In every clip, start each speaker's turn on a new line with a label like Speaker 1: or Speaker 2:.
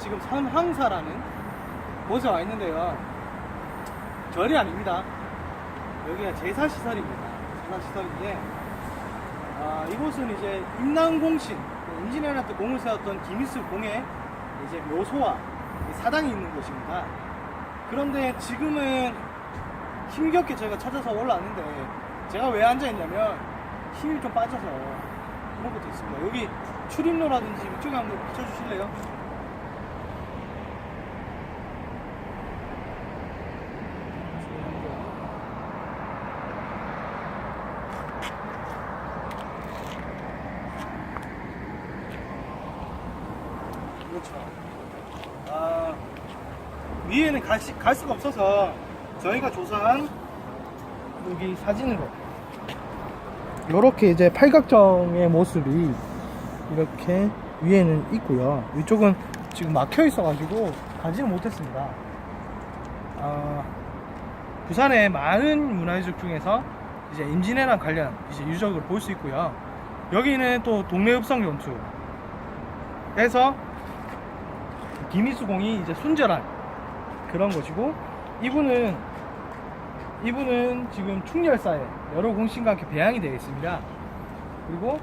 Speaker 1: 지금 선황사라는 곳에 와 있는데요. 절이 아닙니다. 여기가 제사시설입니다. 제사시설인데, 아, 이곳은 이제 임남공신, 임진왜란 때 공을 세웠던 김일수 공의 이제 묘소와 사당이 있는 곳입니다. 그런데 지금은 힘겹게 저희가 찾아서 올라왔는데, 제가 왜 앉아있냐면, 힘이 좀 빠져서 그런 것도 있습니다. 여기 출입로라든지 이쪽에 한번 비춰주실래요? 그렇죠. 아, 위에는 갈, 수- 갈 수가 없어서 저희가 조사한 여기 사진으로 이렇게 이제 팔각정의 모습이 이렇게 위에는 있고요. 위쪽은 지금 막혀 있어가지고 가지는 못했습니다. 아, 부산의 많은 문화유적 중에서 이제 임진왜란 관련 이제 유적을 볼 수 있고요. 여기는 또 동네 읍성 연투 해서 김희수 공이 이제 순절한 그런 것이고 이분은 이분은 지금 충렬사에 여러 공신과 함께 배양이 되어 있습니다. 그리고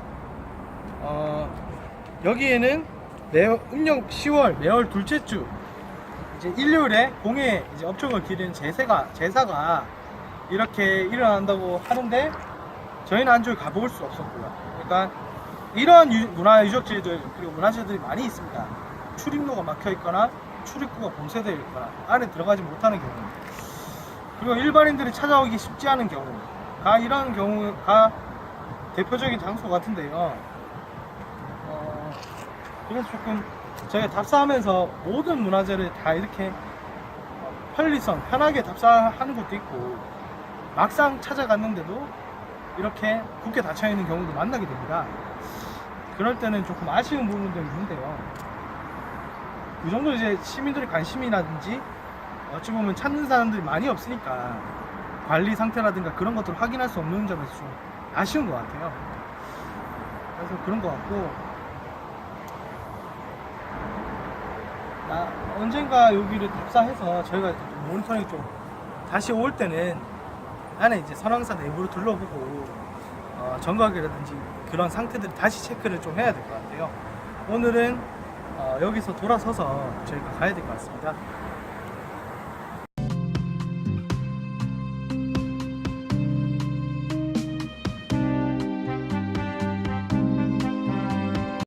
Speaker 1: 어, 여기에는 매 음력 10월 매월 둘째 주 이제 일요일에 공예 이제 업종을 기리는 제사가 제사가 이렇게 일어난다고 하는데 저희는 안쪽에 가볼 수 없었고요. 그러니까 이런 유- 문화 유적지들 그리고 문화재들이 많이 있습니다. 출입로가 막혀 있거나 출입구가 봉쇄되어 있거나 안에 들어가지 못하는 경우 그리고 일반인들이 찾아오기 쉽지 않은 경우가 이런 경우가 대표적인 장소 같은데요. 어, 그래서 조금 저희가 답사하면서 모든 문화재를 다 이렇게 어, 편리성 편하게 답사하는 것도 있고 막상 찾아갔는데도 이렇게 굳게 닫혀 있는 경우도 만나게 됩니다. 그럴 때는 조금 아쉬운 부분도 있는데요. 이 정도 이제 시민들의 관심이라든지 어찌 보면 찾는 사람들이 많이 없으니까 관리 상태라든가 그런 것들을 확인할 수 없는 점에서 좀 아쉬운 것 같아요. 그래서 그런 것 같고 나 언젠가 여기를 답사해서 저희가 좀 모니터링 좀 다시 올 때는 안에 이제 선왕사 내부를 둘러보고 어, 정각이라든지 그런 상태들을 다시 체크를 좀 해야 될 것 같아요. 오늘은 어, 여기서 돌아서서 저희가 가야 될 것 같습니다.